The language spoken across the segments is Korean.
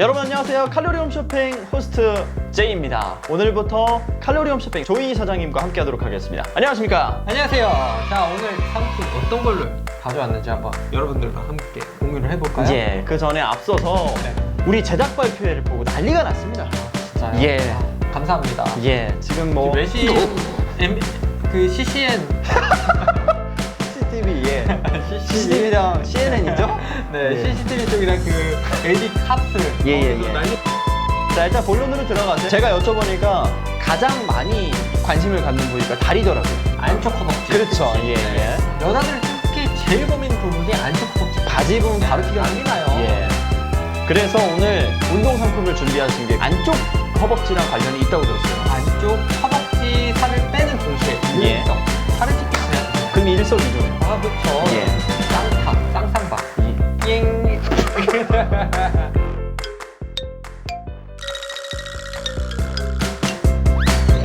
여러분 안녕하세요. 칼로리 홈 쇼핑 호스트 제이입니다. 오늘부터 칼로리 홈 쇼핑 조이 사장님과 함께 하도록 하겠습니다. 안녕하십니까? 안녕하세요. 자 오늘 상품 어떤 걸로 가져왔는지 한번 여러분들과 함께 공유를 해볼까요? 예, 그 전에 앞서서 네. 우리 제작 발표회를 보고 난리가 났습니다. 진짜요? 예. 아, 감사합니다. 예, 지금 뭐 외신 M, 그 CCN CCTV 예, CCTV랑 CNN이죠? 네, 예. CCTV 쪽이랑 그 LG 카스 예, 예, 어, 예. 난리 자 일단 본론으로 들어가세요. 제가 여쭤보니까 가장 많이 관심을 갖는 부위가 다리더라고요. 안쪽 허벅지. 그렇죠. 예, 예. 여자들 특히 제일 고민 부분이 안쪽 허벅지. 바지 부분 바로 튀겨 난리나요. 예. 그래서 오늘 운동 상품을 준비하신 게 안쪽 허벅지랑 관련이 있다고 들었어요. 안쪽 허벅지 살을 빼는 동시에 예. 살을 찢기 그럼 일석이조네요. 아 그렇죠. 예. 쌍탕, 쌍쌍박. 띵.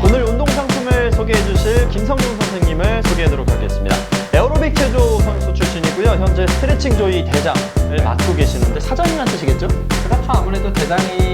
오늘 운동 상품을 소개해 주실 김성준 선생님을 소개하도록 하겠습니다. 에어로빅 체조 선수 출신이고요. 현재 스트레칭 조이 대장을 맡고 계시는데 사장님한 뜻이겠죠? 그렇죠. 아무래도 대장인 이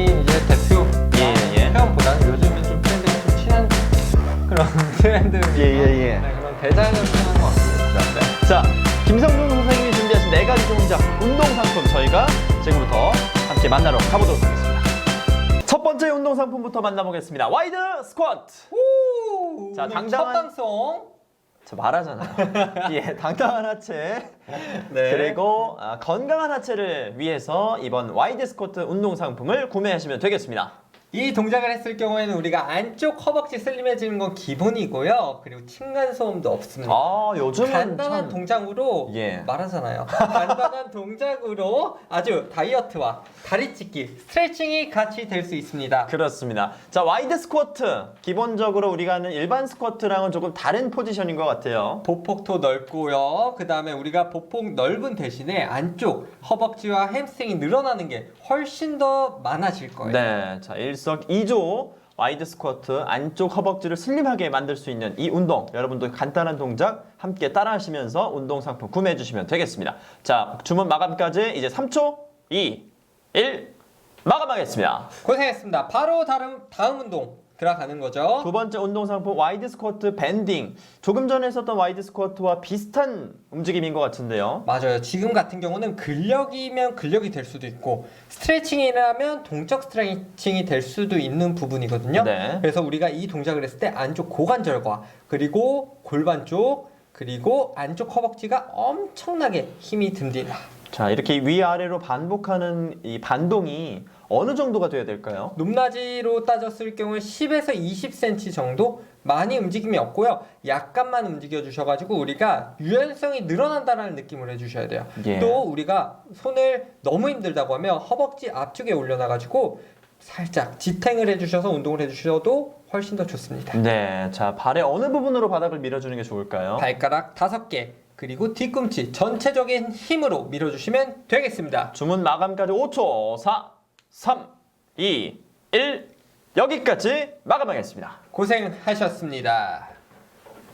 대장을 표현한 것 같습니다. 네. 자, 김성준 선생님이 준비하신 네 가지 동작 운동 상품 저희가 지금부터 함께 만나러 가보도록 하겠습니다. 첫 번째 운동 상품부터 만나보겠습니다. 와이드 스쿼트. 오, 자, 당당한- 첫 방송. 저 말하잖아요. 예, 당당한 하체. 네. 그리고 아, 건강한 하체를 위해서 이번 와이드 스쿼트 운동 상품을 구매하시면 되겠습니다. 이 동작을 했을 경우에는 우리가 안쪽 허벅지 슬림해지는 건 기본이고요. 그리고 층간 소음도 없습니다. 아, 요즘은 간단한 참 동작으로 예. 말하잖아요. 간단한 동작으로 아주 다이어트와 다리 찢기, 스트레칭이 같이 될 수 있습니다. 그렇습니다. 자, 와이드 스쿼트. 기본적으로 우리가 하는 일반 스쿼트랑은 조금 다른 포지션인 것 같아요. 보폭도 넓고요. 그 다음에 우리가 보폭 넓은 대신에 안쪽 허벅지와 햄스트링이 늘어나는 게 훨씬 더 많아질 거예요. 네, 자 일석이조 와이드 스쿼트 안쪽 허벅지를 슬림하게 만들 수 있는 이 운동 여러분도 간단한 동작 함께 따라 하시면서 운동 상품 구매해 주시면 되겠습니다. 자 주문 마감까지 이제 3초, 2, 1 마감하겠습니다. 고생했습니다. 바로 다음 다음 운동 들어가는 거죠. 두 번째 운동 상품 와이드 스쿼트 밴딩 조금 전에 했었던 와이드 스쿼트와 비슷한 움직임인 것 같은데요. 맞아요. 지금 같은 경우는 근력이면 근력이 될 수도 있고 스트레칭이라면 동적 스트레칭이 될 수도 있는 부분이거든요. 네. 그래서 우리가 이 동작을 했을 때 안쪽 고관절과 그리고 골반 쪽 그리고 안쪽 허벅지가 엄청나게 힘이 듭니다. 자 이렇게 위아래로 반복하는 이 반동이 어느 정도가 돼야 될까요? 높낮이로 따졌을 경우에 10에서 20cm 정도 많이 움직임이 없고요. 약간만 움직여 주셔가지고 우리가 유연성이 늘어난다는 느낌을 해주셔야 돼요. 예. 또 우리가 손을 너무 힘들다고 하면 허벅지 앞쪽에 올려놔가지고 살짝 지탱을 해주셔서 운동을 해주셔도 훨씬 더 좋습니다. 네, 자 발의 어느 부분으로 바닥을 밀어주는 게 좋을까요? 발가락 다섯 개 그리고 뒤꿈치 전체적인 힘으로 밀어주시면 되겠습니다. 주문 마감까지 5초, 4, 3, 2, 1 여기까지 마감하겠습니다. 고생하셨습니다.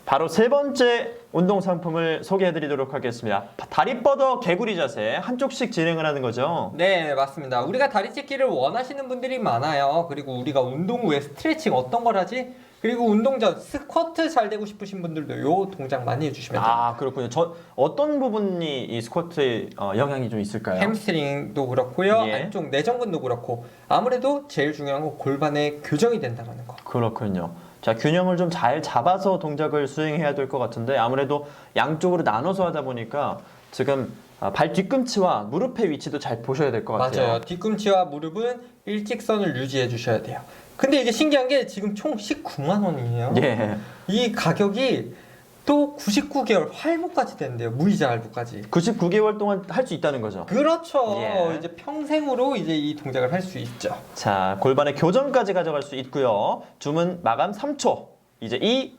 바로 세 번째 운동 상품을 소개해드리도록 하겠습니다. 다리 뻗어 개구리 자세 한쪽씩 진행을 하는 거죠. 네, 맞습니다. 우리가 다리 찢기를 원하시는 분들이 많아요. 그리고 우리가 운동 후에 스트레칭 어떤 걸 하지? 그리고 운동 전 스쿼트 잘 되고 싶으신 분들도 요 동작 많이 해주시면 돼요. 아 그렇군요. 저 어떤 부분이 이 스쿼트에 어, 영향이 좀 있을까요? 햄스트링도 그렇고요. 예. 안쪽 내전근도 그렇고 아무래도 제일 중요한 건 골반의 교정이 된다는 거. 그렇군요. 자 균형을 좀 잘 잡아서 동작을 수행해야 될 것 같은데 아무래도 양쪽으로 나눠서 하다 보니까 지금 아, 발 뒤꿈치와 무릎의 위치도 잘 보셔야 될 것 같아요. 맞아요. 뒤꿈치와 무릎은 일직선을 유지해 주셔야 돼요. 근데 이게 신기한 게 지금 총 19만 원이에요. 예. 이 가격이 또 99개월 할부까지 된대요. 무이자 할부까지. 99개월 동안 할 수 있다는 거죠. 그렇죠. 예. 이제 평생으로 이제 이 동작을 할 수 있죠. 자, 골반의 교정까지 가져갈 수 있고요. 주문 마감 3초. 이제 2,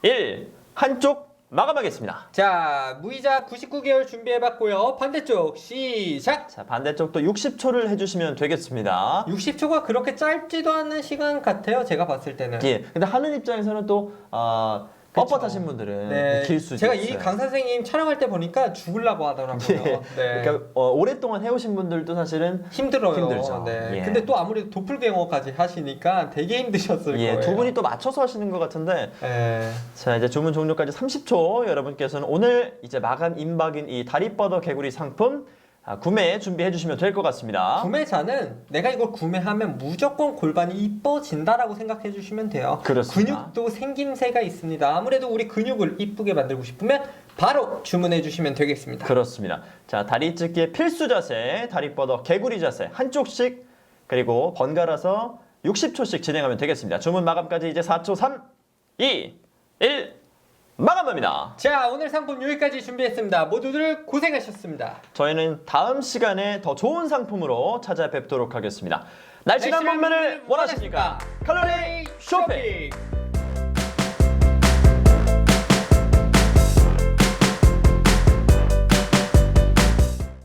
1. 한쪽 마감하겠습니다. 자, 무이자 99개월 준비해봤고요. 반대쪽 시작. 자, 반대쪽도 60초를 해주시면 되겠습니다. 60초가 그렇게 짧지도 않은 시간 같아요. 제가 봤을 때는. 예. 근데 하는 입장에서는 또, 아, 뻣뻣하신 분들은 네, 길 수도 제가 있어요. 이강 선생님 촬영할 때 보니까 죽으려고 하더라고요. 예. 네. 그러니까 어, 오랫동안 해오신 분들도 사실은 힘들어요. 힘들죠. 네. 예. 근데 또 아무래도 도플갱어까지 하시니까 되게 힘드셨을 예, 거예요. 두 분이 또 맞춰서 하시는 것 같은데 예. 자 이제 주문 종료까지 30초 여러분께서는 오늘 이제 마감 임박인 이 다리뻗어 개구리 상품 아, 구매 준비해 주시면 될 것 같습니다. 구매자는 내가 이걸 구매하면 무조건 골반이 이뻐진다라고 생각해 주시면 돼요. 그렇습니다. 근육도 생김새가 있습니다. 아무래도 우리 근육을 이쁘게 만들고 싶으면 바로 주문해 주시면 되겠습니다. 그렇습니다. 자 다리 찢기의 필수 자세, 다리 뻗어 개구리 자세 한쪽씩 그리고 번갈아서 60초씩 진행하면 되겠습니다. 주문 마감까지 이제 4초 3, 2, 1 마감합니다. 자, 오늘 상품 여기까지 준비했습니다. 모두들 고생하셨습니다. 저희는 다음 시간에 더 좋은 상품으로 찾아뵙도록 하겠습니다. 날씬한 몸매를 원하십니까? 칼로리 쇼핑!